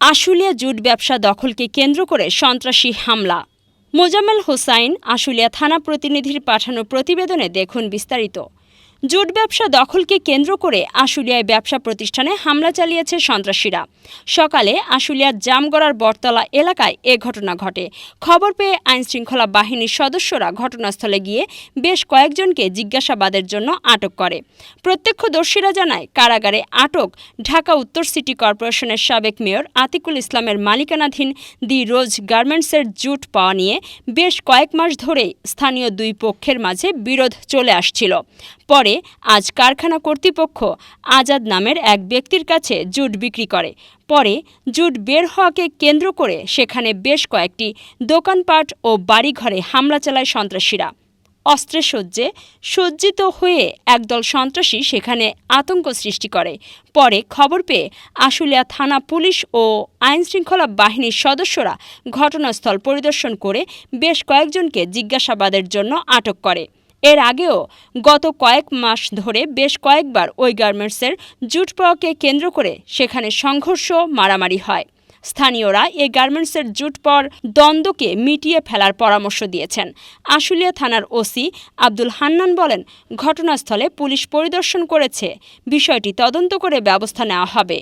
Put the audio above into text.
Ashulia jute ব্যবসা দখলকে কেন্দ্র করে সন্ত্রাসী হামলা। মোজাম্মেল হোসাইন আশুলিয়া থানা প্রতিনিধির পাঠানো প্রতিবেদনে দেখুন বিস্তারিত। জুট ব্যবসা দখলকে কেন্দ্র করে আশুলিয়ায় ব্যবসা প্রতিষ্ঠানে হামলা চালিয়েছে সন্ত্রাসীরা। সকালে আশুলিয়ার জামগড়ার বটতলা এলাকায় এ ঘটনা ঘটে। খবর পেয়ে আইনশৃঙ্খলা বাহিনীর সদস্যরা ঘটনাস্থলে গিয়ে বেশ কয়েকজনকে জিজ্ঞাসাবাদের জন্য আটক করে। প্রত্যক্ষদর্শীরা জানায়, কারাগারে আটক ঢাকা উত্তর সিটি কর্পোরেশনের সাবেক মেয়র আতিকুল ইসলামের মালিকানাধীন দি রোজ গার্মেন্টসের জুট পাওয়া নিয়ে বেশ কয়েক মাস ধরেই স্থানীয় দুই পক্ষের মাঝে বিরোধ চলে আসছিল। পরে আজ কারখানা কর্তৃপক্ষ আজাদ নামের এক ব্যক্তির কাছে জুট বিক্রি করে। পরে জুট বের হওয়াকে কেন্দ্র করে সেখানে বেশ কয়েকটি দোকানপাট ও বাড়িঘরে হামলা চালায় সন্ত্রাসীরা। অস্ত্রে সজ্জে সজ্জিত হয়ে একদল সন্ত্রাসী সেখানে আতঙ্ক সৃষ্টি করে। পরে খবর পেয়ে আশুলিয়া থানা পুলিশ ও আইনশৃঙ্খলা বাহিনীর সদস্যরা ঘটনাস্থল পরিদর্শন করে বেশ কয়েকজনকে জিজ্ঞাসাবাদের জন্য আটক করে। এর আগেও গত কয়েক মাস ধরে বেশ কয়েকবার ওই গার্মেন্টসের জুট পাওয়াকে কেন্দ্র করে সেখানে সংঘর্ষ, মারামারি হয়। স্থানীয়রা এই গার্মেন্টসের জুট পাওয়ার দ্বন্দ্বকে মিটিয়ে ফেলার পরামর্শ দিয়েছেন। আশুলিয়া থানার ওসি আব্দুল হান্নান বলেন, ঘটনাস্থলে পুলিশ পরিদর্শন করেছে। বিষয়টি তদন্ত করে ব্যবস্থা নেওয়া হবে।